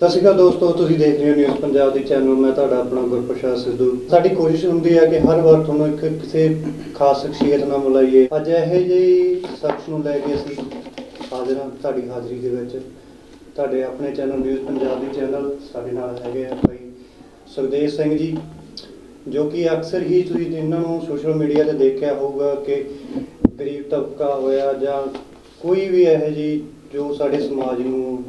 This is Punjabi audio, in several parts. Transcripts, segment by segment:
ਸਤਿ ਸ਼੍ਰੀ ਅਕਾਲ ਦੋਸਤੋ, ਤੁਸੀਂ ਦੇਖ ਰਹੇ ਹੋ ਨਿਊਜ਼ ਪੰਜਾਬ ਦੀ ਚੈਨਲ ਮੈਂ ਤੁਹਾਡਾ ਆਪਣਾ ਗੁਰਪ੍ਰਸਾਦ ਸਿੱਧੂ। ਸਾਡੀ ਕੋਸ਼ਿਸ਼ ਹੁੰਦੀ ਹੈ ਕਿ ਹਰ ਵਾਰ ਤੁਹਾਨੂੰ ਇੱਕ ਕਿਸੇ ਖਾਸ ਸ਼ਖਸੀਅਤ ਨਾਲ ਮਿਲਾਈਏ। ਅੱਜ ਇਹੋ ਜਿਹੀ ਸ਼ਖਸ ਨੂੰ ਲੈ ਕੇ ਅਸੀਂ ਹਾਜ਼ਰ ਹਾਂ ਤੁਹਾਡੀ ਹਾਜ਼ਰੀ ਦੇ ਵਿੱਚ। ਤੁਹਾਡੇ ਆਪਣੇ ਚੈਨਲ ਨਿਊਜ਼ ਪੰਜਾਬ ਦੀ ਚੈਨਲ ਸਾਡੇ ਨਾਲ ਹੈਗੇ ਆ ਭਾਈ ਸੁਖਦੇਵ ਸਿੰਘ ਜੀ, ਜੋ ਕਿ ਅਕਸਰ ਹੀ ਤੁਸੀਂ ਇਹਨਾਂ ਨੂੰ ਸੋਸ਼ਲ ਮੀਡੀਆ ਤੇ ਦੇਖਿਆ ਹੋਊਗਾ ਕਿ ਗਰੀਬ ਤਬਕਾ ਹੋਇਆ ਜਾਂ ਕੋਈ ਵੀ ਇਹੋ ਜਿਹੀ ਜੋ ਸਾਡੇ ਸਮਾਜ ਨੂੰ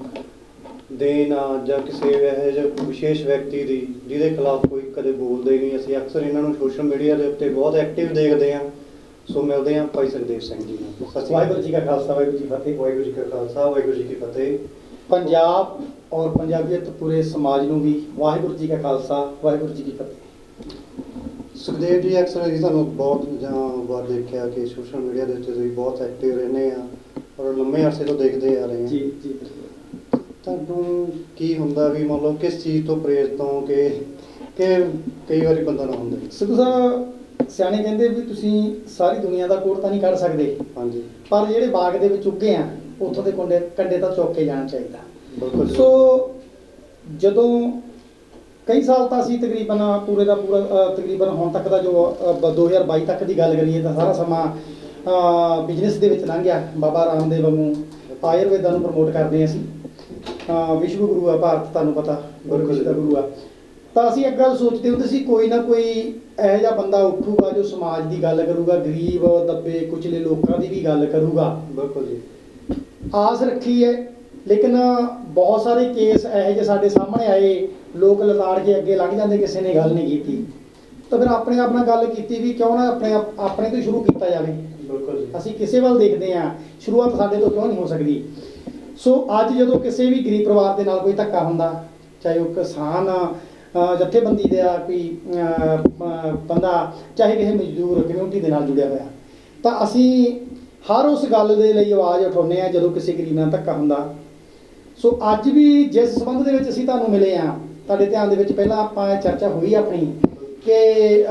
ਦੇਣ ਆ ਜਾਂ ਕਿਸੇ ਇਹੋ ਜਿਹੇ ਵਿਸ਼ੇਸ਼ ਵਿਅਕਤੀ ਦੀ ਜਿਹਦੇ ਖਿਲਾਫ ਕੋਈ ਕਦੇ ਬੋਲਦਾ ਹੀ ਨਹੀਂ। ਅਸੀਂ ਅਕਸਰ ਇਹਨਾਂ ਨੂੰ ਸੋਸ਼ਲ ਮੀਡੀਆ ਦੇ ਉੱਤੇ ਬਹੁਤ ਐਕਟਿਵ ਦੇਖਦੇ ਹਾਂ। ਸੋ ਮਿਲਦੇ ਹਾਂ ਭਾਈ ਸੁਖਦੇਵ ਸਿੰਘ ਜੀ ਨਾਲ। ਵਾਹਿਗੁਰੂ ਜੀ ਕਾ ਖਾਲਸਾ ਵਾਹਿਗੁਰੂ ਜੀ ਫਤਿਹ ਵਾਹਿਗੁਰੂ ਜੀ ਕਾ ਖਾਲਸਾ ਵਾਹਿਗੁਰੂ ਜੀ ਕੀ ਫਤਿਹ। ਪੰਜਾਬ ਔਰ ਪੰਜਾਬੀਅਤ ਪੂਰੇ ਸਮਾਜ ਨੂੰ ਵੀ ਵਾਹਿਗੁਰੂ ਜੀ ਕਾ ਖਾਲਸਾ ਵਾਹਿਗੁਰੂ ਜੀ ਕੀ ਫਤਿਹ। ਸੁਖਦੇਵ ਜੀ ਅਕਸਰ ਅਸੀਂ ਤੁਹਾਨੂੰ ਬਹੁਤ ਜਾਂ ਵਾਰ ਦੇਖਿਆ ਕਿ ਸੋਸ਼ਲ ਮੀਡੀਆ ਦੇ ਉੱਤੇ ਤੁਸੀਂ ਬਹੁਤ ਐਕਟਿਵ ਰਹਿੰਦੇ ਆ ਔਰ ਲੰਮੇ ਅਰਸੇ ਤੋਂ ਦੇਖਦੇ ਆ ਰਹੇ ਜੀ ਹਾਂ ਜੀ ਤੁਹਾਨੂੰ ਕੀ ਹੁੰਦਾ ਵੀ ਮੰਨ ਲਓ ਕਿਸ ਚੀਜ਼ ਤੋਂ ਪ੍ਰੇਰਿਤ ਹੋ ਕਿ ਕਿ ਕਈ ਵਾਰੀ ਬੰਦਾ ਨਾ ਹੁੰਦਾ? ਸਿੱਧੂ ਸਾਹਿਬ ਸਿਆਣੇ ਕਹਿੰਦੇ ਵੀ ਤੁਸੀਂ ਸਾਰੀ ਦੁਨੀਆ ਦਾ ਕੋਟ ਤਾਂ ਨਹੀਂ ਕੱਢ ਸਕਦੇ। ਹਾਂਜੀ। ਪਰ ਜਿਹੜੇ ਬਾਗ ਦੇ ਵਿੱਚ ਉੱਗੇ ਆ ਉੱਥੋਂ ਦੇ ਕੰਡੇ ਕੰਡੇ ਤਾਂ ਚੁੱਕ ਕੇ ਜਾਣਾ ਚਾਹੀਦਾ। ਬਿਲਕੁਲ ਸੋ ਜਦੋਂ ਕਈ ਸਾਲ ਤਾਂ ਅਸੀਂ ਤਕਰੀਬਨ ਪੂਰੇ ਦਾ ਪੂਰਾ ਤਕਰੀਬਨ ਹੁਣ ਤੱਕ ਦਾ ਜੋ ਅ, ਬ- 2022 ਤੱਕ ਦੀ ਗੱਲ ਕਰੀਏ ਤਾਂ ਸਾਰਾ ਸਮਾਂ ਬਿਜ਼ਨਸ ਦੇ ਵਿੱਚ ਲੰਘ ਗਿਆ। ਬਾਬਾ ਰਾਮਦੇਵ ਵਾਂਗੂ ਆਯੁਰਵੇਦਾਂ ਨੂੰ ਪ੍ਰਮੋਟ ਕਰਦੇ ਅਸੀਂ। ਅ, ਵਿਸ਼ਵ ਗੁਰੂ ਆ ਭਾਰਤ ਤੁਹਾਨੂੰ ਪਤਾ ਗੁਰੂ ਦਾ ਗੁਰੂ ਆ। ਤਾਂ ਅਸੀਂ ਇੱਕ ਗੱਲ ਸੋਚਦੇ ਹੁੰਦੇ ਸੀ ਕੋਈ ਨਾ ਕੋਈ ਇਹੋ ਜਿਹਾ ਬੰਦਾ ਉੱਠੂਗਾ ਜੋ ਸਮਾਜ ਦੀ ਗੱਲ ਕਰੂਗਾ ਗਰੀਬ ਦੱਬੇ ਕੁਚਲੇ ਲੋਕਾਂ ਦੀ ਵੀ ਗੱਲ ਕਰੂਗਾ। ਬਿਲਕੁਲ ਜੀ। ਆਸ ਰੱਖੀ ਹੈ ਲੇਕਿਨ ਬਹੁਤ ਸਾਰੇ ਕੇਸ ਇਹੋ ਜਿਹੇ ਸਾਡੇ ਸਾਹਮਣੇ ਆਏ ਲੋਕ ਲਤਾੜ ਕੇ ਅੱਗੇ ਲੱਗ ਜਾਂਦੇ ਕਿਸੇ ਨੇ ਗੱਲ ਨਹੀਂ ਕੀਤੀ। ਤਾਂ ਫਿਰ ਆਪਣੇ ਆਪ ਨਾਲ ਗੱਲ ਕੀਤੀ ਵੀ ਕਿਉਂ ਨਾ ਆਪਣੇ ਆਪ- ਆਪਣੇ ਤੋਂ ਹੀ ਸ਼ੁਰੂ ਕੀਤਾ ਜਾਵੇ। ਬਿਲਕੁਲ ਜੀ। ਅਸੀਂ ਕਿਸੇ ਵੱਲ ਦੇਖਦੇ ਹਾਂ ਸ਼ੁਰੂਆਤ ਸਾਡੇ ਤੋਂ ਕਿਉਂ ਨਹੀਂ ਹੋ ਸਕਦੀ? ਸੋ ਅੱਜ ਜਦੋਂ ਕਿਸੇ ਵੀ ਗਰੀਬ ਪਰਿਵਾਰ ਦੇ ਨਾਲ ਕੋਈ ਧੱਕਾ ਹੁੰਦਾ ਚਾਹੇ ਉਹ ਕਿਸਾਨ ਜਥੇਬੰਦੀ ਦਾ ਕੋਈ ਬੰਦਾ ਚਾਹੇ ਕਿਸੇ ਮਜ਼ਦੂਰ ਕਮਿਊਨਿਟੀ ਦੇ ਨਾਲ ਜੁੜਿਆ ਹੋਇਆ ਤਾਂ ਅਸੀਂ ਹਰ ਉਸ ਗੱਲ ਦੇ ਲਈ ਆਵਾਜ਼ ਉਠਾਉਂਦੇ ਆ ਜਦੋਂ ਕਿਸੇ ਗਰੀਬ ਨਾਲ ਧੱਕਾ ਹੁੰਦਾ। ਸੋ ਅੱਜ ਵੀ ਜਿਸ ਸੰਬੰਧ ਦੇ ਵਿੱਚ ਅਸੀਂ ਤੁਹਾਨੂੰ ਮਿਲੇ ਆ ਤੁਹਾਡੇ ਧਿਆਨ ਦੇ ਵਿੱਚ ਪਹਿਲਾਂ ਆਪਾਂ ਇਹ ਚਰਚਾ ਹੋਈ ਆਪਣੀ ਕਿ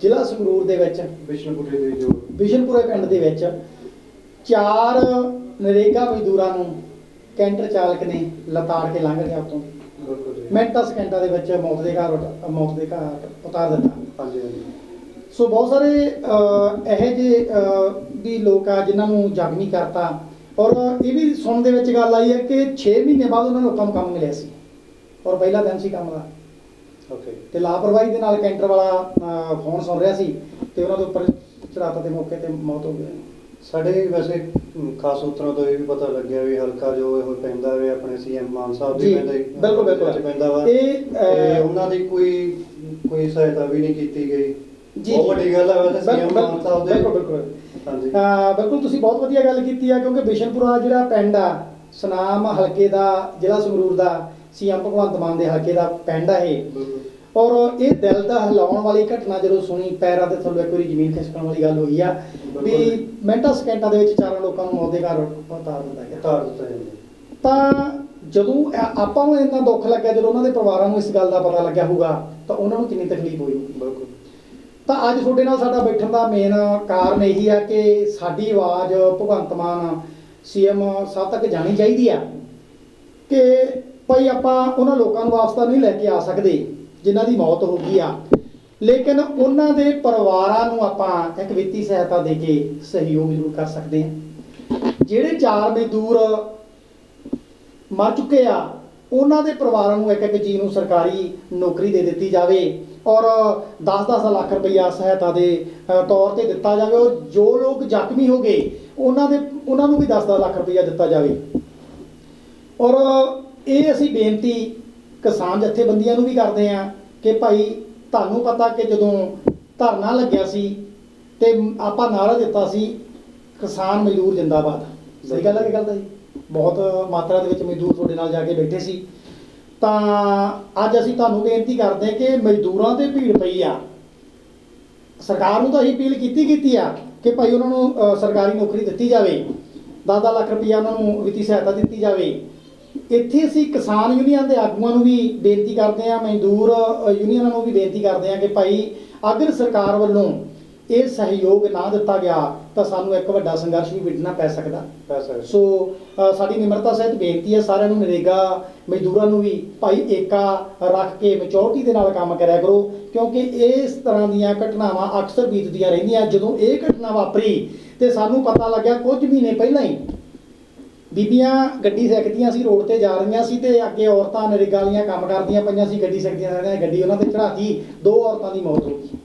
ਜ਼ਿਲ੍ਹਾ ਸੰਗਰੂਰ ਦੇ ਵਿੱਚ ਵਿਸ਼ਨੂਪੁਰੀ ਦੇ ਜੋ ਬਿਸ਼ਨਪੁਰੇ ਪਿੰਡ ਦੇ ਵਿੱਚ ਚਾਰ ਨਰੇਗਾ ਮਜ਼ਦੂਰਾਂ ਨੂੰ ਕੈਂਟਰ ਚਾਲਕ ਨੇ ਲਤਾੜ ਕੇ ਲੰਘ ਗਿਆ ਉਤੋਂ ਬਿਲਕੁਲ ਜੀ। ਮਿੰਟਾਂ ਸਕਿੰਟਾਂ ਦੇ ਵਿੱਚ ਮੌਤ ਦੇ ਘਰ ਉਤ- ਮੌਤ ਦੇ ਘਰ ਉਤਾਰ ਦਿੱਤਾ। ਹਾਂਜੀ ਹਾਂਜੀ। ਸੋ ਬਹੁਤ ਸਾਰੇ ਅਹ, ਇਹੋ ਜਿਹੇ ਅਹ, ਵੀ ਲੋਕ ਆ ਜਿਨ੍ਹਾਂ ਨੂੰ ਜ਼ਖਮੀ ਕਰਤਾ। ਔਰ ਇਹ ਵੀ ਸੁਣਨ ਦੇ ਵਿੱਚ ਗੱਲ ਆਈ ਹੈ ਕਿ 6 ਮਹੀਨੇ ਬਾਅਦ ਉਹਨਾਂ ਲੋਕਾਂ ਨੂੰ ਕੰਮ ਮਿਲਿਆ ਸੀ। ਔਰ ਪਹਿਲਾ ਦਿਨ ਸੀ ਕੰਮ ਦਾ। ਓਕੇ। ਤੇ ਲਾਪਰਵਾਹੀ ਦੇ ਨਾਲ ਕੈਂਟਰ ਵਾਲਾ ਅਹ, ਫੋਨ ਸੁਣ ਰਿਹਾ ਸੀ ਤੇ ਉਹਨਾਂ ਦੇ ਉੱਪਰ ਚੜਾਤਾ ਤੇ ਮੌਕੇ ਤੇ ਮੌਤ ਹੋ ਗਈ। ਸਾਡੇ ਵੈਸੇ ਖਾਸ ਸੂਤਰਾਂ ਤੋਂ ਇਹ ਵੀ ਪਤਾ ਲੱਗਿਆ ਵੀ ਹਲਕਾ ਜੋ ਇਹ ਪੈਂਦਾ ਵੇ ਆਪਣੇ ਸੀਐਮ ਮਾਨ ਸਾਹਿਬ ਦੀ ਪੈਂਦਾ ਹੀ- ਬਿਲਕੁਲ, ਬਿਲਕੁਲ। ਪੈਂਦਾ ਵਾ ਇਹ, ਉਹਨਾਂ ਦੀ ਕੋਈ ਕੋਈ ਸਹਾਇਤਾ ਵੀ ਨਹੀਂ ਕੀਤੀ ਗਈ ਜੀ, ਬਹੁਤ। ਵੱਡੀ ਗੱਲ ਹੈ ਵੈਸੇ ਸੀਐਮ ਮਾਨ ਸਾਹਿਬ ਦੇ ਬਿਲਕੁਲ, ਬਿਲਕੁਲ। ਹਾਂਜੀ ਬਿਲਕੁਲ ਤੁਸੀਂ ਬਹੁਤ ਵਧੀਆ ਗੱਲ ਕੀਤੀ ਆ ਕਿਉਂਕਿ ਬਿਸ਼ਨਪੁਰਾ ਜਿਹੜਾ ਪਿੰਡ ਆ ਸੁਨਾਮ ਹਲਕੇ ਦਾ ਜ਼ਿਲ੍ਹਾ ਸੰਗਰੂਰ ਦਾ ਸੀਐਮ ਭਗਵੰਤ ਮਾਨ ਦੇ ਹਲਕੇ ਦਾ ਪਿੰਡ ਆ ਇਹ ਔਰ ਇਹ ਦਿਲ ਦਾ ਹਿਲਾਉਣ ਵਾਲੀ ਘਟਨਾ ਜਦੋਂ ਸੁਣੀ ਪੈਰਾਂ ਤੇ ਥੱਲੇ ਇੱਕ ਵਾਰੀ ਜ਼ਮੀਨ ਖਿਸਕਣ ਵਾਲੀ ਗੱਲ ਹੋਈ ਆ ਵੀ। ਮਿੰਟਾਂ ਸਕਿੰਟਾਂ ਦੇ ਵਿੱਚ ਚਾਰਾਂ ਲੋਕਾਂ ਨੂੰ ਮੌਤ ਦੇ ਘਰ ਉਤਾਰ ਦਿੱਤਾ ਗਿਆ। ਉਤਾਰ ਦਿੱਤਾ ਜਾਂਦਾ ਤਾਂ ਜਦੋਂ ਆਪਾਂ ਨੂੰ ਇੰਨਾ ਦੁੱਖ ਲੱਗਿਆ ਜਦੋਂ ਉਹਨਾਂ ਦੇ ਪਰਿਵਾਰਾਂ ਨੂੰ ਇਸ ਗੱਲ ਦਾ ਪਤਾ ਲੱਗਿਆ ਹੋਊਗਾ ਤਾਂ ਉਹਨਾਂ ਨੂੰ ਕਿੰਨੀ ਤਕਲੀਫ ਹੋਈ। ਬਿਲਕੁਲ। ਤਾਂ ਅੱਜ ਤੁਹਾਡੇ ਨਾਲ ਸਾਡਾ ਬੈਠਣ ਦਾ ਮੇਨ ਕਾਰਨ ਇਹੀ ਆ ਕਿ ਸਾਡੀ ਆਵਾਜ਼ ਭਗਵੰਤ ਮਾਨ ਸੀਐਮ ਸਾਹਿਬ ਤੱਕ ਜਾਣੀ ਚਾਹੀਦੀ ਆ ਕਿ ਭਾਈ ਆਪਾਂ ਉਹਨਾਂ ਲੋਕਾਂ ਨੂੰ ਵਾਸਤਾ ਨਹੀਂ ਲੈ ਕੇ ਆ ਸਕਦੇ। ਜਿਨ੍ਹਾਂ ਦੀ ਮੌਤ ਹੋ ਗਈ ਆ। ਲੇਕਿਨ ਉਹਨਾਂ ਦੇ ਪਰਿਵਾਰਾਂ ਨੂੰ ਆਪਾਂ ਇੱਕ ਵਿੱਤੀ ਸਹਾਇਤਾ ਦੇ ਕੇ ਸਹਿਯੋਗ ਜ਼ਰੂਰ ਕਰ ਸਕਦੇ ਹਾਂ। ਜਿਹੜੇ ਚਾਰ ਮਜ਼ਦੂਰ ਮਰ ਚੁੱਕੇ ਆ, ਉਹਨਾਂ ਦੇ ਪਰਿਵਾਰਾਂ ਨੂੰ ਇੱਕ ਇੱਕ ਜੀ ਨੂੰ ਸਰਕਾਰੀ ਨੌਕਰੀ ਦੇ ਦਿੱਤੀ ਜਾਵੇ ਔਰ 10-10 ਲੱਖ ਰੁਪਈਆ ਸਹਾਇਤਾ ਦੇ ਤੌਰ ਤੇ ਦਿੱਤਾ ਜਾਵੇ। ਔਰ ਜੋ ਲੋਕ ਜ਼ਖਮੀ ਹੋ ਗਏ, ਉਹਨਾਂ ਦੇ, ਉਹਨਾਂ ਨੂੰ ਵੀ 10-10 ਲੱਖ ਰੁਪਈਆ ਦਿੱਤਾ ਜਾਵੇ। ਔਰ ਇਹ ਅਸੀਂ ਬੇਨਤੀ ਕਿਸਾਨ ਜਥੇਬੰਦੀਆਂ ਨੂੰ ਵੀ ਕਰਦੇ ਆ ਕਿ ਭਾਈ ਤੁਹਾਨੂੰ ਪਤਾ ਕਿ ਜਦੋਂ ਧਰਨਾ ਲੱਗਿਆ ਸੀ ਤੇ ਆਪਾਂ ਨਾਰਾ ਦਿੱਤਾ ਸੀ, ਕਿਸਾਨ ਮਜ਼ਦੂਰ ਜਿੰਦਾਬਾਦ। ਸਹੀ ਗੱਲ ਹੈ ਕਿ ਗੱਲ ਦਾ ਜੀ? ਬਹੁਤ ਮਾਤਰਾ ਦੇ ਵਿੱਚ ਮਜ਼ਦੂਰ ਤੁਹਾਡੇ ਨਾਲ ਜਾ ਕੇ ਬੈਠੇ ਸੀ। ਤਾਂ ਅੱਜ ਅਸੀਂ ਤੁਹਾਨੂੰ ਬੇਨਤੀ ਕਰਦੇ ਕਿ ਮਜ਼ਦੂਰਾਂ ਤੇ ਭੀੜ ਪਈ ਆ। ਸਰਕਾਰ ਨੂੰ ਤਾਂ ਅਸੀਂ ਅਪੀਲ ਕੀਤੀ ਕੀਤੀ ਆ ਕਿ ਭਾਈ ਉਹਨਾਂ ਨੂੰ ਸਰਕਾਰੀ ਨੌਕਰੀ ਦਿੱਤੀ ਜਾਵੇ। 10 ਲੱਖ ਰੁਪਈਆ ਉਹਨਾਂ ਨੂੰ ਵਿੱਤੀ ਸਹਾਇਤਾ ਦਿੱਤੀ ਜਾਵੇ। ਇੱਥੇ ਅਸੀਂ ਕਿਸਾਨ ਯੂਨੀਅਨ ਦੇ ਆਗੂਆਂ ਨੂੰ ਵੀ ਬੇਨਤੀ ਕਰਦੇ ਆ ਮਜ਼ਦੂਰ ਯੂਨੀਅਨਾਂ ਨੂੰ ਵੀ ਬੇਨਤੀ ਕਰਦੇ ਆ ਕਿ ਭਾਈ ਅਗਰ ਸਰਕਾਰ ਵੱਲੋਂ ਇਹ ਸਹਿਯੋਗ ਨਾ ਦਿੱਤਾ ਗਿਆ ਤਾਂ ਸਾਨੂੰ ਇੱਕ ਵੱਡਾ ਸੰਘਰਸ਼ ਵੀ ਵਿੱਢਣਾ ਪੈ ਸਕਦਾ। ਸੋ ਸਾਡੀ ਨਿਮਰਤਾ ਸਹਿਤ ਬੇਨਤੀ ਹੈ ਸਾਰਿਆਂ ਨੂੰ ਨਰੇਗਾ ਮਜ਼ਦੂਰਾਂ ਨੂੰ ਵੀ ਭਾਈ ਏਕਾ ਰੱਖ ਕੇ ਮੈਚੋਰਟੀ ਦੇ ਨਾਲ ਕੰਮ ਕਰਿਆ ਕਰੋ ਕਿਉਂਕਿ ਇਸ ਤਰ੍ਹਾਂ ਦੀਆਂ ਘਟਨਾਵਾਂ ਅਕਸਰ ਬੀਤਦੀਆਂ ਰਹਿੰਦੀਆਂ। ਜਦੋਂ ਇਹ ਘਟਨਾ ਵਾਪਰੀ ਤੇ ਸਾਨੂੰ ਪਤਾ ਲੱਗਿਆ ਕੁਝ ਮਹੀਨੇ ਪਹਿਲਾਂ ਹੀ ਬੀਬੀਆਂ ਗੱਡੀ ਸਿੱਖਦੀਆਂ ਸੀ, ਰੋਡ ਤੇ ਜਾ ਰਹੀਆਂ ਸੀ ਤੇ ਅੱਗੇ ਔਰਤਾਂ ਨਰੇਗਾ ਵਾਲੀਆਂ ਕੰਮ ਕਰਦੀਆਂ ਪਈਆਂ ਸੀ, ਗੱਡੀ ਸਿੱਖਦੀਆਂ ਰਹਿੰਦੀਆਂ ਗੱਡੀ ਉਹਨਾਂ ਤੇ ਚੜਾਤੀ ਦੋ ਔਰਤਾਂ ਦੀ ਮੌਤ ਹੋ ਗਈ।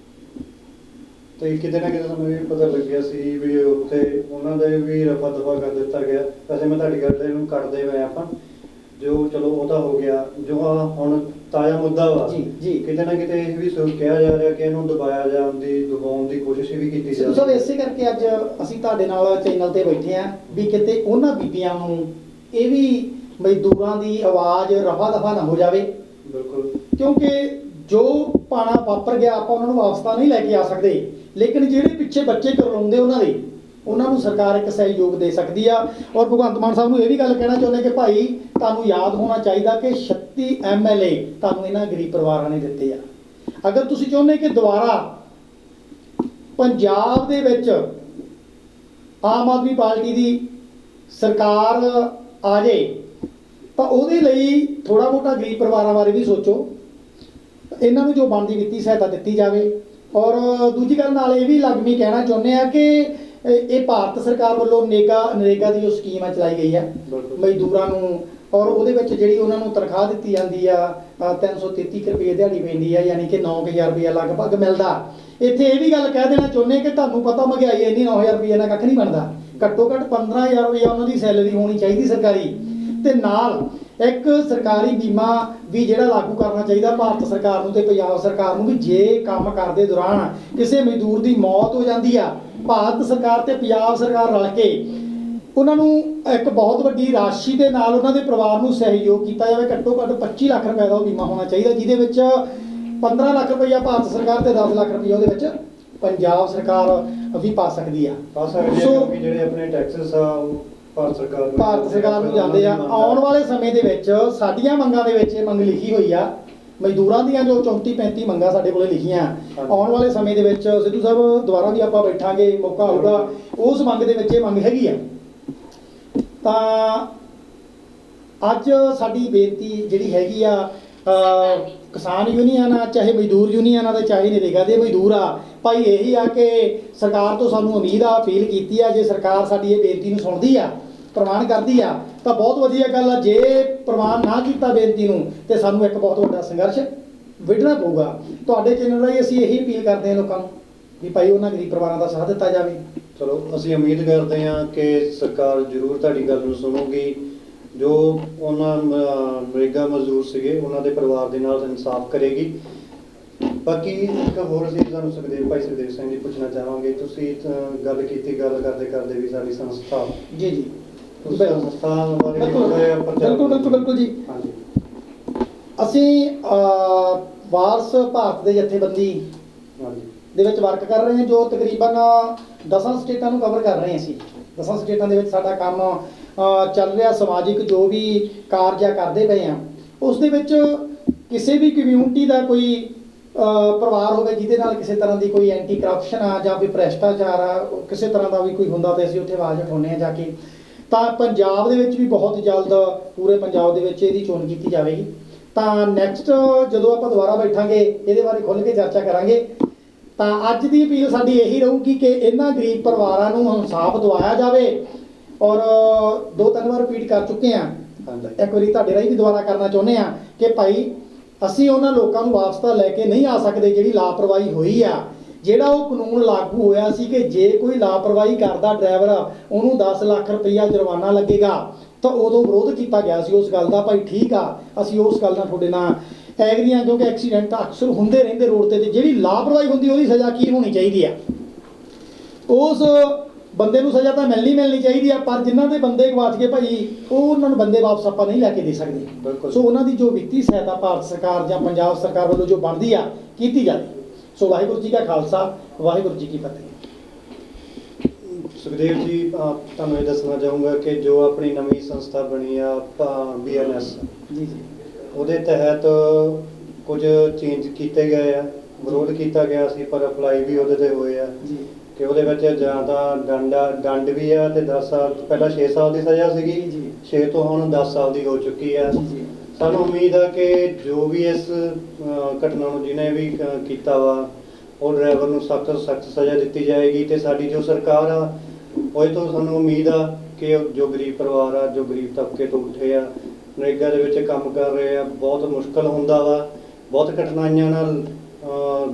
ਤੇ ਕਿਤੇ ਨਾ ਕਿਤੇ ਸਾਨੂੰ ਇਹ ਪਤਾ ਲੱਗਿਆ ਸੀ ਵੀ ਉੱਥੇ ਉਹਨਾਂ ਦੇ ਵੀ ਰਫਾ ਦਫਾ ਕਰ ਦਿੱਤਾ ਗਿਆ। ਵੈਸੇ ਮੈਂ ਤੁਹਾਡੀ ਗੱਲ ਨੂੰ ਕੱਟਦੇ ਹੋਏ ਆਪਾਂ। ਜੋ ਚਲੋ ਉਹ ਤਾਂ ਹੋ ਗਿਆ ਜੋ ਆਹ ਹੁਣ ਤਾਜ਼ਾ ਮੁੱਦਾ ਵਾ। ਜੀ, ਜੀ। ਕਿਤੇ ਨਾ ਕਿਤੇ ਇਹ ਵੀ ਸੋਚ ਕਿਹਾ ਜਾ ਰਿਹਾ ਕਿ ਇਹਨੂੰ ਦਬਾਇਆ ਜਾਣ ਦੀ ਦਬਾਉਣ ਦੀ ਕੋਸ਼ਿਸ਼ ਵੀ ਕੀਤੀ ਜਾ ਸਿੱਧੂ ਸਾਹਿਬ ਇਸੇ ਕਰਕੇ ਅੱਜ ਅਸੀਂ ਤੁਹਾਡੇ ਨਾਲ ਚੈਨਲ ਤੇ ਬੈਠੇ ਆਂ ਵੀ ਕਿਤੇ ਉਹਨਾਂ ਬੀਬੀਆਂ ਨੂੰ ਇਹ ਵੀ ਮਜ਼ਦੂਰਾਂ ਦੀ ਆਵਾਜ਼ ਰਫਾ ਦਫਾ ਨਾ ਹੋ ਜਾਵੇ। ਬਿਲਕੁਲ। ਕਿਉਂਕਿ ਜੋ ਪਾਣਾ ਵਾਪਰ ਗਿਆ ਆਪਾਂ ਉਹਨਾਂ ਨੂੰ ਵਾਪਸ ਤਾਂ ਨਹੀਂ ਲੈ ਕੇ ਆ ਸਕਦੇ। ਲੇਕਿਨ ਜਿਹੜੇ ਪਿੱਛੇ ਬੱਚੇ ਕਰਲਾਉਂਦੇ ਉਹਨਾਂ ਦੇ ਉਹਨਾਂ ਨੂੰ ਸਰਕਾਰ ਇੱਕ ਸਹਿਯੋਗ ਦੇ ਸਕਦੀ ਆ। ਔਰ ਭਗਵੰਤ ਮਾਨ ਸਾਹਿਬ ਨੂੰ ਇਹ ਵੀ ਗੱਲ ਕਹਿਣਾ ਚਾਹੁੰਦੇ ਕਿ ਭਾਈ, ਤੁਹਾਨੂੰ ਯਾਦ ਹੋਣਾ ਚਾਹੀਦਾ ਕਿ 36 ਐਮਐਲਏ ਤੁਹਾਨੂੰ ਇਹਨਾਂ ਗਰੀਬ ਪਰਿਵਾਰਾਂ ਨੇ ਦਿੱਤੇ ਆ। ਅਗਰ ਤੁਸੀਂ ਚਾਹੁੰਦੇ ਕਿ ਦੁਬਾਰਾ ਪੰਜਾਬ ਦੇ ਵਿੱਚ ਆਮ ਆਦਮੀ ਪਾਰਟੀ ਦੀ ਸਰਕਾਰ ਆ ਜੇ ਤਾਂ ਉਹਦੇ ਲਈ ਥੋੜਾ ਮੋਟਾ ਗਰੀਬ ਪਰਿਵਾਰਾਂ ਬਾਰੇ ਵੀ ਸੋਚੋ। ਇਹਨਾਂ ਨੂੰ ਜੋ ਬਣਦੀ ਵਿੱਤੀ ਸਹਾਇਤਾ ਦਿੱਤੀ ਜਾਵੇ। ਔਰ ਦੂਜੀ ਗੱਲ ਨਾਲ ਇਹ ਵੀ ਲਾਜ਼ਮੀ ਕਹਿਣਾ ਚਾਹੁੰਦੇ ਆ ਕਿ ਇਹ ਭਾਰਤ ਸਰਕਾਰ ਵੱਲੋਂ ਨੇਗਾ ਨਰੇਗਾ ਦੀ ਜੋ ਸਕੀਮ ਆ ਚਲਾਈ ਗਈ ਹੈ। ਮਜ਼ਦੂਰਾਂ ਨੂੰ ਔਰ ਉਹਦੇ ਵਿੱਚ ਜਿਹੜੀ ਉਹਨਾਂ ਨੂੰ ਤਨਖਾਹ ਦਿੱਤੀ ਜਾਂਦੀ ਆ ਅ, 333 ਕੁ ਰੁਪਏ ਦਿਹਾੜੀ ਪੈਂਦੀ ਆ ਯਾਨੀ ਕਿ 9000 ਰੁਪਏ ਲਗਭਗ ਮਿਲਦਾ। ਇੱਥੇ ਇਹ ਵੀ ਗੱਲ ਕਹਿ ਦੇਣਾ ਚਾਹੁੰਦੇ ਕਿ ਤੁਹਾਨੂੰ ਪਤਾ ਮਹਿੰਗਾਈ ਇੰਨੀ 9000 ਰੁਪਏ ਨਾਲ ਕੱਖ ਨਹੀਂ ਬਣਦਾ। ਘੱਟੋ ਘੱਟ 15000 ਰੁਪਏ ਉਹਨਾਂ ਦੀ ਸੈਲਰੀ ਹੋਣੀ ਚਾਹੀਦੀ ਸਰਕਾਰੀ। ਤੇ ਨਾਲ ਇੱਕ ਸਰਕਾਰੀ ਬੀਮਾ ਵੀ ਜਿਹੜਾ ਲਾਗੂ ਕਰਨਾ ਚਾਹੀਦਾ ਭਾਰਤ ਸਰਕਾਰ ਨੂੰ ਤੇ ਪੰਜਾਬ ਸਰਕਾਰ ਨੂੰ ਵੀ ਜੇ ਕੰਮ ਕਰਦੇ ਦੌਰਾਨ ਕਿਸੇ ਮਜ਼ਦੂਰ ਦੀ ਮੌਤ ਹੋ ਜਾਂਦੀ ਆ ਭਾਰਤ ਸਰਕਾਰ ਤੇ ਪੰਜਾਬ ਸਰਕਾਰ ਰਲ ਕੇ ਉਹਨਾਂ ਨੂੰ ਇੱਕ ਬਹੁਤ ਵੱਡੀ ਰਾਸ਼ੀ ਦੇ ਨਾਲ ਉਹਨਾਂ ਦੇ ਪਰਿਵਾਰ ਨੂੰ ਸਹਿਯੋਗ ਕੀਤਾ ਜਾਵੇ ਘੱਟੋ ਘੱਟ 25 ਲੱਖ ਰੁਪਏ ਦਾ ਉਹ ਬੀਮਾ ਹੋਣਾ ਚਾਹੀਦਾ ਜਿਹਦੇ ਵਿੱਚ 15 ਲੱਖ ਰੁਪਈਆ ਭਾਰਤ ਸਰਕਾਰ ਤੇ 10 ਲੱਖ ਰੁਪਈਆ ਉਹਦੇ ਵਿੱਚ ਪੰਜਾਬ ਸਰਕਾਰ ਵੀ ਪਾ ਸਕਦੀ ਆ। ਆ ਸਕਦੇ ਕਿਉਂਕਿ ਜਿਹੜੇ ਆਪਣੇ ਟੈਕਸਸ ਆ ਉਹ ਭਾਰਤ ਸਰਕਾਰ ਨੂੰ ਭਾਰਤ ਸਰਕਾਰ ਨੂੰ ਜਾਂਦੇ ਆ। ਆਉਣ ਵਾਲੇ ਸਮੇਂ ਦੇ ਵਿੱਚ ਸਾਡੀਆਂ ਮੰਗਾਂ ਦੇ ਵਿੱਚ ਇਹ ਮੰਗ ਲਿਖੀ ਹੋਈ ਆ ਮਜ਼ਦੂਰਾਂ ਦੀਆਂ ਜੋ 34 35 ਮੰਗਾਂ ਸਾਡੇ ਕੋਲੇ ਲਿਖੀਆਂ। ਆਉਣ ਵਾਲੇ ਸਮੇਂ ਦੇ ਵਿੱਚ ਸਿੱਧੂ ਸਾਹਿਬ ਦੁਬਾਰਾ ਵੀ ਆਪਾਂ ਬੈਠਾਂਗੇ ਮੌਕਾ ਆਊਗਾ ਉਸ ਮੰਗ ਦੇ ਵਿੱਚ ਇਹ ਮੰਗ ਹੈਗੀ ਆ ਤਾਂ ਅੱਜ ਸਾਡੀ ਬੇਨਤੀ ਜਿਹੜੀ ਹੈਗੀ ਆ ਕਿਸਾਨ ਯੂਨੀਅਨ ਆ ਚਾਹੇ ਮਜ਼ਦੂਰ ਯੂਨੀਅਨ ਆ ਤੇ ਚਾਹੇ ਨਰੇਗਾ ਦੇ ਮਜ਼ਦੂਰ ਆ ਭਾਈ ਇਹੀ ਆ ਕਿ ਸਰਕਾਰ ਤੋਂ ਸਾਨੂੰ ਉਮੀਦ ਆ ਅਪੀਲ ਕੀਤੀ ਆ ਜੇ ਸਰਕਾਰ ਸਾਡੀ ਇਹ ਬੇਨਤੀ ਨੂੰ ਸੁਣਦੀ ਆ ਪ੍ਰਵਾਨ ਕਰਦੀ ਆ ਤਾਂ ਬਹੁਤ ਵਧੀਆ ਗੱਲ ਆ ਜੇ ਪ੍ਰਵਾਨ ਨਾ ਕੀਤਾ ਬੇਨਤੀ ਨੂੰ ਤੇ ਸਾਨੂੰ ਇੱਕ ਬਹੁਤ ਵੱਡਾ ਸੰਘਰਸ਼ ਵਿੱਢਣਾ ਪਊਗਾ। ਤੁਹਾਡੇ ਚੈਨਲ ਰਾਹੀਂ ਅਸੀਂ ਇਹੀ ਅਪੀਲ ਕਰਦੇ ਹਾਂ ਲੋਕਾਂ ਨੂੰ ਵੀ ਭਾਈ ਉਹਨਾਂ ਗਰੀਬ ਪਰਿਵਾਰਾਂ ਦਾ ਸਾਥ ਦਿੱਤਾ ਜਾਵੇ। ਚਲੋ ਅਸੀਂ ਉਮੀਦ ਕਰਦੇ ਹਾਂ ਕਿ ਸਰਕਾਰ ਜ਼ਰੂਰ ਤੁਹਾਡੀ ਗੱਲ ਨੂੰ ਸੁਣੂਗੀ। ਜੋ ਉਹਨਾਂ ਮਰੇਗਾ ਮਜ਼ਦੂਰ ਸੀਗੇ ਉਹਨਾਂ ਦੇ ਪਰਿਵਾਰ ਦੇ ਨਾਲ ਇਨਸਾਫ ਕਰੇਗੀ। ਬਾਕੀ ਇੱਕ ਹੋਰ ਅਸੀਂ ਤੁਹਾਨੂੰ ਸੁਖਦੇਵ ਭਾਈ ਸੁਖਦੇਵ ਸਿੰਘ ਜੀ ਪੁੱਛਣਾ ਚਾਹਾਂਗੇ ਤੁਸੀਂ ਗੱਲ ਕੀਤੀ ਗੱਲ ਕਰਦੇ ਕਰਦੇ ਵੀ ਸਾਡੀ ਸੰਸਥਾ ਜੀ ਜੀ। ਬਾਰੇ ਬਿਲਕੁਲ ਬਿਲਕੁਲ ਬਿਲਕੁਲ ਜੀ। ਅਸੀਂ ਵਾਰਸ ਭਾਰਤ ਦੇ ਜਥੇਬੰਦੀ ਹਾਂਜੀ। ਦੇ ਵਿੱਚ ਵਰਕ ਕਰ ਰਹੇ ਹਾਂ ਜੋ ਤਕਰੀਬਨ 10 ਸਟੇਟਾਂ ਨੂੰ ਕਵਰ ਕਰ ਰਹੇ ਹਾਂ ਅਸੀਂ। 10 ਸਟੇਟਾਂ ਦੇ ਵਿੱਚ ਸਾਡਾ ਕੰਮ ਚੱਲ ਰਿਹਾ ਸਮਾਜਿਕ ਜੋ ਵੀ ਕਾਰਜ ਆ ਕਰਦੇ ਪਏ ਆ ਉਸ ਦੇ ਵਿੱਚ ਕਿਸੇ ਵੀ ਕਮਿਊਨਿਟੀ ਦਾ ਕੋਈ ਪਰਿਵਾਰ ਹੋਵੇ ਜਿਹਦੇ ਨਾਲ ਕਿਸੇ ਤਰ੍ਹਾਂ ਦੀ ਕੋਈ ਐਂਟੀ ਕਰਪਸ਼ਨ ਆ ਜਾਂ ਕੋਈ ਭ੍ਰਿਸ਼ਟਾਚਾਰ ਆ ਕਿਸੇ ਤਰ੍ਹਾਂ ਦਾ ਵੀ ਕੋਈ ਹੁੰਦਾ ਤੇ ਅਸੀਂ ਉੱਥੇ ਆਵਾਜ਼ ਉਠਾਉਂਦੇ ਆ ਜਾ ਕੇ। ਤਾਂ ਪੰਜਾਬ ਦੇ ਵਿੱਚ ਵੀ ਬਹੁਤ ਜਲਦ ਪੂਰੇ ਪੰਜਾਬ ਦੇ ਵਿੱਚ ਇਹਦੀ ਚੋਣ ਕੀਤੀ ਜਾਵੇਗੀ। ਤਾਂ ਨੈਕਸਟ ਜਦੋਂ ਆਪਾਂ ਦੁਬਾਰਾ ਬੈਠਾਂਗੇ ਇਹਦੇ ਬਾਰੇ ਖੁੱਲ੍ਹ ਕੇ ਚਰਚਾ ਕਰਾਂਗੇ। ਤਾਂ ਅੱਜ ਦੀ ਅਪੀਲ ਸਾਡੀ ਇਹੀ ਰਹੂਗੀ ਕਿ ਇਹਨਾਂ ਗਰੀਬ ਪਰਿਵਾਰਾਂ ਨੂੰ ਇਨਸਾਫ ਦਿਵਾਇਆ ਜਾਵੇ। ਔਰ ਦੋ ਤਿੰਨ ਵਾਰ ਰਿਪੀਟ ਕਰ ਚੁੱਕੇ ਹਾਂਜੀ। ਇੱਕ ਵਾਰੀ ਤੁਹਾਡੇ ਰਾਹੀਂ ਵੀ ਦੁਬਾਰਾ ਕਰਨਾ ਚਾਹੁੰਦੇ ਆ ਕਿ ਭਾਈ ਅਸੀਂ ਉਹਨਾਂ ਲੋਕਾਂ ਨੂੰ ਵਾਪਸ ਤਾਂ ਲੈ ਕੇ ਨਹੀਂ ਆ ਸਕਦੇ ਜਿਹੜੀ ਲਾਪਰਵਾਹੀ ਹੋਈ ਆ। ਜਿਹੜਾ ਉਹ ਕਾਨੂੰਨ ਲਾਗੂ ਹੋਇਆ ਸੀ ਕਿ ਜੇ ਕੋਈ ਲਾਪਰਵਾਹੀ ਕਰਦਾ ਡਰਾਈਵਰ ਉਹਨੂੰ 10 ਲੱਖ ਰੁਪਈਆ ਜੁਰਮਾਨਾ ਲੱਗੇਗਾ ਤਾਂ ਉਦੋਂ ਵਿਰੋਧ ਕੀਤਾ ਗਿਆ ਸੀ ਉਸ ਗੱਲ ਦਾ ਭਾਈ ਠੀਕ ਆ ਅਸੀਂ ਉਸ ਗੱਲ ਨਾਲ ਤੁਹਾਡੇ ਨਾਲ ਐਗਰੀ ਕਿਉਂਕਿ ਐਕਸੀਡੈਂਟ ਅਕਸਰ ਹੁੰਦੇ ਰਹਿੰਦੇ ਰੋਡ ਤੇ ਤੇ ਜਿਹੜੀ ਲਾਪਰਵਾਹੀ ਹੁੰਦੀ ਉਹਦੀ ਸਜ਼ਾ ਕੀ ਹੋਣੀ ਚਾਹੀਦੀ ਆ? ਉਸ ਬੰਦੇ ਨੂੰ ਸਜ਼ਾ ਤਾਂ ਮਿਲਣੀ ਮਿਲਣੀ ਚਾਹੀਦੀ ਆ ਪਰ ਜਿਨ੍ਹਾਂ ਦੇ ਬੰਦੇ ਗਵਾਚ ਗਏ ਭਾਈ ਉਹ ਉਹਨਾਂ ਨੂੰ ਬੰਦੇ ਵਾਪਸ ਆਪਾਂ ਨਹੀਂ ਲੈ ਕੇ ਦੇ ਸਕਦੇ। ਸੋ ਉਹਨਾਂ ਦੀ ਜੋ ਵਿੱਤੀ ਸਹਾਇਤਾ ਭਾਰਤ ਸਰਕਾਰ ਜਾਂ ਪੰਜਾਬ ਸਰਕਾਰ ਵੱਲੋਂ ਜੋ ਬਣਦੀ ਆ ਕੀਤੀ ਜਾਵੇ ਸੋ ਵਾਹਿਗੁਰੂ ਜੀ ਕਾ ਖਾਲਸਾ ਵਾਹਿਗੁਰੂ ਜੀ ਕੀ ਫਤਿਹ। ਸੁਖਦੇਵ ਜੀ ਤੁਹਾਨੂੰ ਇਹ ਦੱਸਣਾ ਚਾਹੂੰਗਾ ਕਿ ਜੋ ਆਪਣੀ ਨਵੀਂ ਸੰਸਥਾ ਬਣੀ ਆ ਬੀਐਨਐਸ ਜੀ ਜੀ। ਉਹਦੇ ਤਹਿਤ ਕੁਝ ਚੇਂਜ ਕੀਤੇ ਗਏ ਆ ਵਿਰੋਧ ਕੀਤਾ ਗਿਆ ਸੀ ਪਰ ਅਪਲਾਈ ਵੀ ਉਹਦੇ ਤੇ ਹੋਏ ਆ। ਜੀ। ਕਿ ਉਹਦੇ ਵਿੱਚ ਜਾਂ ਤਾਂ ਡੰਡਾ ਦੰਡ ਵੀ ਆ ਤੇ 10 ਸਾਲ ਪਹਿਲਾਂ 6 ਸਾਲ ਦੀ ਸਜ਼ਾ ਸੀਗੀ। ਜੀ। 6 ਤੋਂ ਹੁਣ 10 ਸਾਲ ਦੀ ਹੋ ਚੁੱਕੀ ਆ। ਸਾਨੂੰ ਉਮੀਦ ਆ ਕਿ ਜੋ ਵੀ ਇਸ ਘਟਨਾ ਨੂੰ ਜਿਹਨੇ ਵੀ ਕੀਤਾ ਵਾ ਉਹ ਡਰਾਈਵਰ ਨੂੰ ਸਖਤ ਤੋਂ ਸਖਤ ਸਜ਼ਾ ਦਿੱਤੀ ਜਾਏਗੀ ਤੇ ਸਾਡੀ ਜੋ ਸਰਕਾਰ ਆ ਉਹ ਤੋਂ ਸਾਨੂੰ ਉਮੀਦ ਆ ਕਿ ਜੋ ਗਰੀਬ ਪਰਿਵਾਰ ਆ ਜੋ ਗਰੀਬ ਤਬਕੇ ਤੋਂ ਉੱਠੇ ਆ ਨਰੇਗਾ ਦੇ ਵਿੱਚ ਕੰਮ ਕਰ ਰਹੇ ਆ ਬਹੁਤ ਮੁਸ਼ਕਲ ਹੁੰਦਾ ਵਾ ਬਹੁਤ ਕਠਿਨਾਈਆਂ ਨਾਲ ਅ,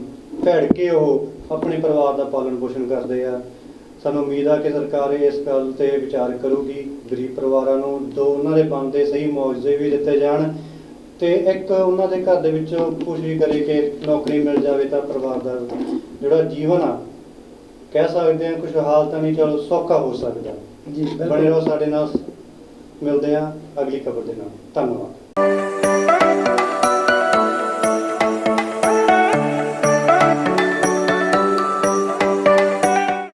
ਭੈੜ ਕੇ ਉਹ ਆਪਣੇ ਪਰਿਵਾਰ ਦਾ ਪਾਲਣ ਪੋਸ਼ਣ ਕਰਦੇ ਆ। ਸਾਨੂੰ ਉਮੀਦ ਆ ਕਿ ਸਰਕਾਰ ਇਸ ਗੱਲ ਤੇ ਵਿਚਾਰ ਕਰੂਗੀ। ਗਰੀਬ ਪਰਿਵਾਰਾਂ ਨੂੰ ਦੋ ਉਹਨਾਂ ਦੇ ਬਣਦੇ ਸਹੀ ਮੁਆਵਜ਼ੇ ਵੀ ਦਿੱਤੇ ਜਾਣ ਤੇ ਇੱਕ ਉਹਨਾਂ ਦੇ ਘਰ ਦੇ ਵਿੱਚੋਂ ਕੋਸ਼ਿਸ਼ ਕਰੇ ਕਿ ਨੌਕਰੀ ਮਿਲ ਜਾਵੇ ਤਾਂ ਪਰਿਵਾਰ ਦਾ ਜਿਹੜਾ ਜੀਵਨ ਆ ਕਹਿ ਸਕਦੇ ਆ ਕੁਝ ਹਾਲਤਾਂ ਨਹੀਂ ਚਲੋ ਸੌਖਾ ਹੋ ਸਕਦਾ। ਜੀ ਬਣੇ ਰਹੋ ਸਾਡੇ ਨਾਲ ਮਿਲਦੇ ਆ ਅਗਲੀ ਖਬਰ ਦੇ ਨਾਲ। ਧੰਨਵਾਦ।